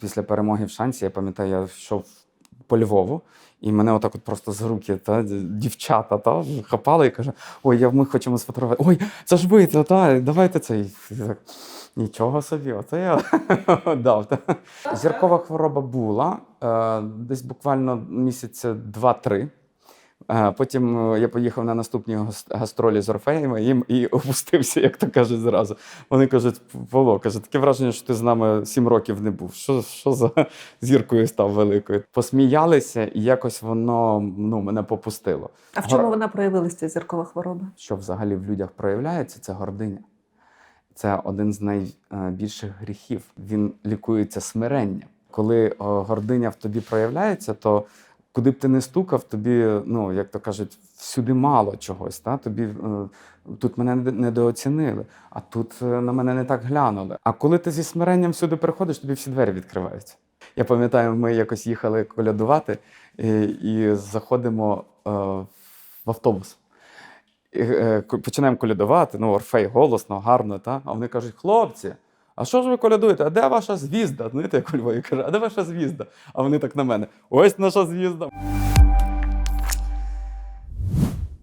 після перемоги в шансі, я пам'ятаю, я йшов по Львову, і мене отак от просто з руки та, дівчата та, хапали і каже: Ой, я, ми хочемо сфотографувати. Ой, це ж ви, та, та, давайте цей. Нічого собі, оце я дав. Зіркова хвороба була е, десь буквально місяця два-три. Е, Потім е, я поїхав на наступні гас- гастролі з Орфеями і, і опустився, як то кажуть, зразу. Вони кажуть, Павло, каже, таке враження, що ти з нами сім років не був. Що, що за зіркою став великою? Посміялися, і якось воно ну, мене попустило. А в чому Гор- вона проявилася, ця зіркова хвороба? Що взагалі в людях проявляється, це гординя. Це один з найбільших гріхів. Він лікується смиренням. Коли гординя в тобі проявляється, то куди б ти не стукав, тобі, ну як то кажуть, всюди мало чогось. Та? Тобі е, тут мене недооцінили, а тут е, на мене не так глянули. А коли ти зі смиренням всюди приходиш, тобі всі двері відкриваються. Я пам'ятаю, ми якось їхали колядувати і, і заходимо е, в автобус. І, е, починаємо колядувати, ну, Орфей голосно, гарно, та? а вони кажуть: хлопці, а що ж ви колядуєте? А де ваша звізда? Знаєте, як у Львові каже, а де ваша звізда? А вони так на мене: ось наша звізда.